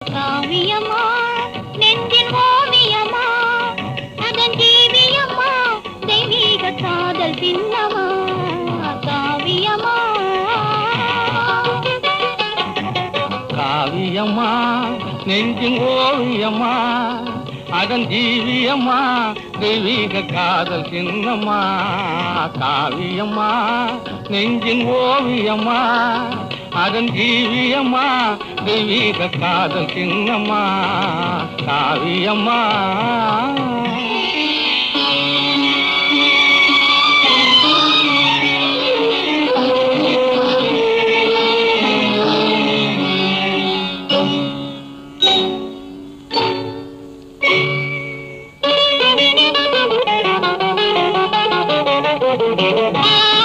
காவியமா நெஞ்சின் ஓவியமா அதன் ஜீவியமா தெய்வீக காதல் சின்னமா காவியமா காவியம்மா நெஞ்சின் ஓவியமா அதன் ஜீவியம்மா தெய்வீக காதல் சின்னம்மா காவியம்மா நெஞ்சின் ஓவியம்மா அதன் ஜீவியம்மா தெய்வீக காதல் சின்னம்மா காவியம்மா Thank you.